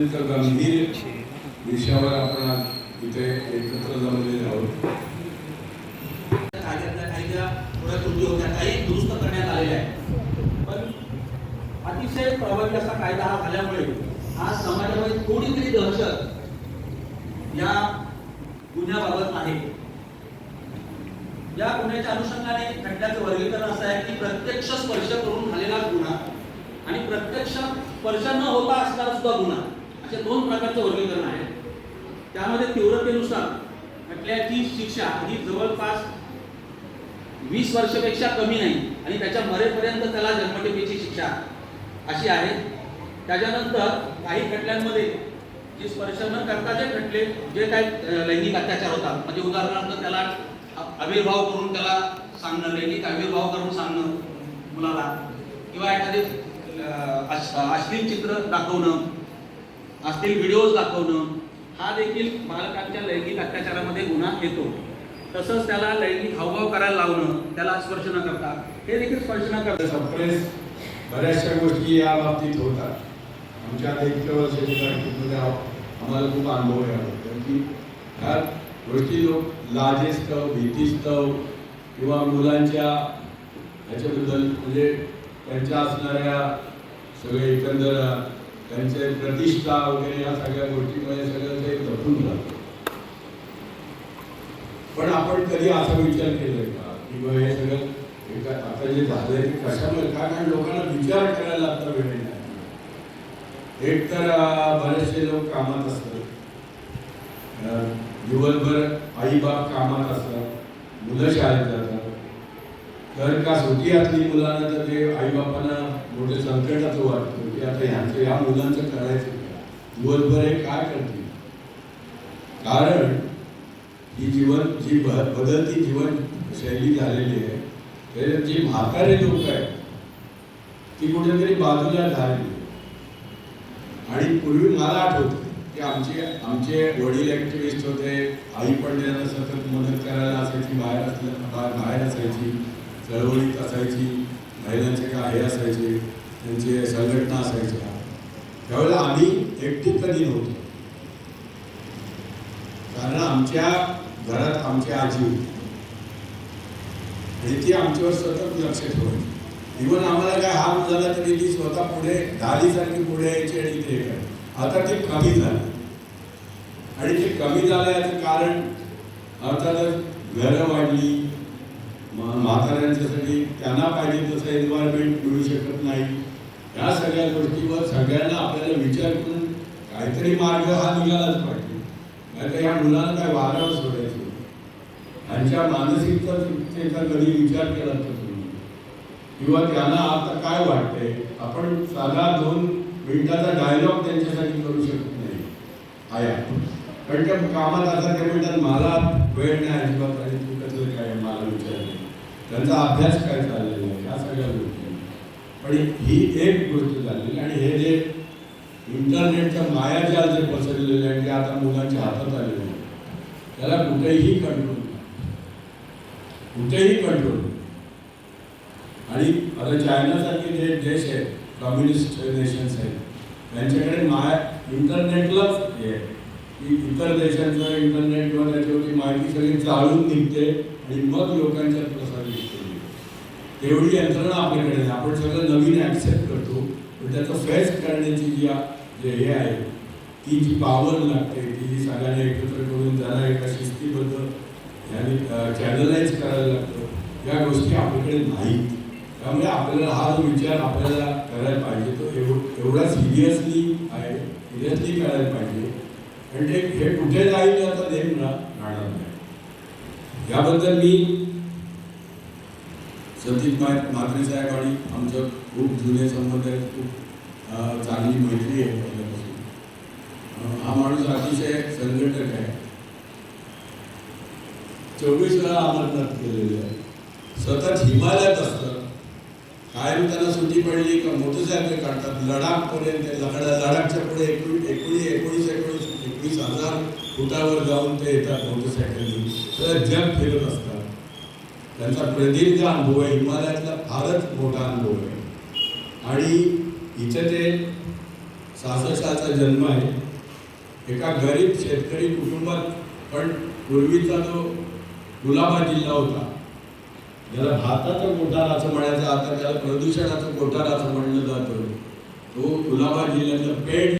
गंभीर विषयावर आपण इथे एकत्र जमलेले आहोत. दुरुस्त करण्यात आलेल्या पण अतिशय प्रभावी असा कायदा हा झाल्यामुळे आज समाजामध्ये थोडी तरी दहशत या गुन्ह्याबाबत आहे. या गुन्ह्याच्या अनुषंगाने खटल्याचं वर्गीकरण असं आहे की प्रत्यक्ष स्पर्श करून झालेला गुन्हा आणि प्रत्यक्ष स्पर्श न होता असणारा सुद्धा गुन्हा. असे दोन प्रकारचं वर्गीकरण आहे. त्यामध्ये तीव्रतेनुसार खटल्याची शिक्षा ही जवळपास वीस वर्षापेक्षा कमी नाही आणि त्याच्या मरेपर्यंत त्याला जन्मठेपेची शिक्षा अशी आहे. त्याच्यानंतर काही खटल्यांमध्ये जे स्पर्श न करता जे खटले जे काही लैंगिक अत्याचार होतात. म्हणजे उदाहरणार्थ त्याला आविर्भाव करून त्याला सांगणं लैंगिक आविर्भाव करून सांगणं मुलाला किंवा एखादे अश्लील चित्र दाखवणं. असतील व्हिडिओज दाखवणं हा देखील बालकांच्या लैंगिक अत्याचारामध्ये गुन्हा येतो. तसंच त्याला लैंगिक हावभाव करायला लावणं त्याला स्पर्श न करता हे देखील स्पर्श न करता. बऱ्याचशा गोष्टी या बाबतीत होतात. आमच्या आता इतक्या आम्हाला खूप अनुभव आहे कारण की ह्या गोष्टी लोक लाजेस्तव भीतीस्तव किंवा मुलांच्या ह्याच्याबद्दल म्हणजे त्यांच्या असणाऱ्या सगळे एकंदर त्यांचे प्रतिष्ठा वगैरे या सगळ्या गोष्टीमध्ये सगळं ते जपून जातं पण आपण कधी असा विचार केलाय का? की हे सगळं आता जे झालंय ते कशामुळे? का कारण लोकांना विचार करायला आता वेळ नाही. एक तर बरेचसे लोक कामात असतात. दिवसभर आई बाप कामात असतात. मुलं शाळेत जातात. तर का सुटी असली मुलांना तर ते आई बापांना मोठे संकटाचं वाटतं. की आता ह्यांचं या मुलांचं करायचं दिवसभर हे काय करतील? कारण ही जीवन जी बदलती जीवन शैली झालेली आहे त्याच्यात जी म्हातारे लोक आहेत ती कुठेतरी बाजूला झाली आणि पूर्वी मला आठवतं की आमचे आमचे वडील ऍक्टिव्हिस्ट होते आई पण त्यांना सतत मदत करायला असायची बाहेर असल्या बाहेर असायची चळवळीत असायची महिलांचे काय हे असायचे. त्यांचे संघटना असायच्या त्यावेळेला आम्ही एकटी कधी नव्हतो कारण आमच्या घरात आमची आजी होती. आणि ती आमच्यावर सतत लक्ष ठेवायची. इव्हन आम्हाला काय हात झाला तरी ती स्वतः पुढे ढालीसारखी पुढे यायची आणि ते आता ती कमी झाली. आणि ते कमी झालं याचं कारण अर्थातच घरं वाढली म्हाताऱ्यांच्यासाठी त्यांना पाहिजे तसं एन्व्हायरमेंट मिळू शकत नाही. या सगळ्या गोष्टीवर सगळ्यांना आपल्याला विचार करून काहीतरी मार्ग हा निघालाच पाहिजे. नाही तर या मुलांना काय वाऱ्यावर सोडायचं? त्यांच्या मानसिकतेचा कधी विचार केला तर तुम्ही. किंवा त्यांना आता काय वाटतंय? आपण साधा दोन मिनिटाचा डायलॉग त्यांच्यासाठी करू शकत नाही. आया. पण त्या कामात आता ते म्हणतात मला वेळ नाही अजिबात आणि तू कसं काय मला विचार त्यांचा अभ्यास काय चाललेला आहे? या सगळ्या गोष्टी. पण ही एक गोष्ट झालेली आणि हे जे इंटरनेटच्या माया ज्या जे पसरलेले आहे ते आता मुलांच्या हातात आलेले त्याला कुठेही कंट्रोल कुठेही कंट्रोल आणि आता चायनासारखे जे देश आहेत कम्युनिस्ट नेशन्स आहेत त्यांच्याकडे माया इंटरनेटलाच हे की इतर देशांचं इंटरनेटवर त्याच्यावरती माहिती सगळी चालून निघते आणि मग लोकांच्या तेवढी यंत्रणा आपल्याकडे नाही आपण सगळं नवीन ॲक्सेप्ट करतो. पण त्याचं फेस करण्याची जी जे हे आहे ती जी पावर लागते ती जी सगळ्यांना एकत्र करून त्याला एका शिस्तीबद्ध याने चॅनलाइज करायला लागतं या गोष्टी आपल्याकडे नाहीत. त्यामुळे आपल्याला हा जो विचार आपल्याला करायला पाहिजे तो एव एवढा सिरियसली आहे सिरियसली करायला पाहिजे. आणि ते हे कुठे जाईल आता नेम राहणार नाही. याबद्दल मी सतीश मा म्हात्रे साहेब आणि आमचं खूप जुने संबंध आहेत खूप चांगली मैत्री आहे पहिल्यापासून हा माणूस अतिशय संघटक आहे. चोवीस वेळा अमरनाथ केलेले आहे. सतत हिमालयात असतं. कायम त्यांना सुट्टी पडली का मोटरसायकल काढतात. लडाख पर्यंत लडा लडाखच्या पुढे एकोणीस एकोणीस एकोणीस एकोणीस एकवीस हजार फुटावर जाऊन ते येतात मोटरसायकलनी. सगळं जग फिरत असतात त्यांचा प्रदीर्घ अनुभव आहे. हिमालयातला फारच मोठा अनुभव आहे. आणि इथे ते सहासष्ट जन्म आहे एका गरीब शेतकरी कुटुंबात पण पूर्वीचा जो गुलाबा जिल्हा होता ज्याला भाताचं कोठार असं म्हणायचं आता त्याला प्रदूषणाचं कोठार असं म्हणलं जातं तो गुलाबा जिल्ह्यातलं पेड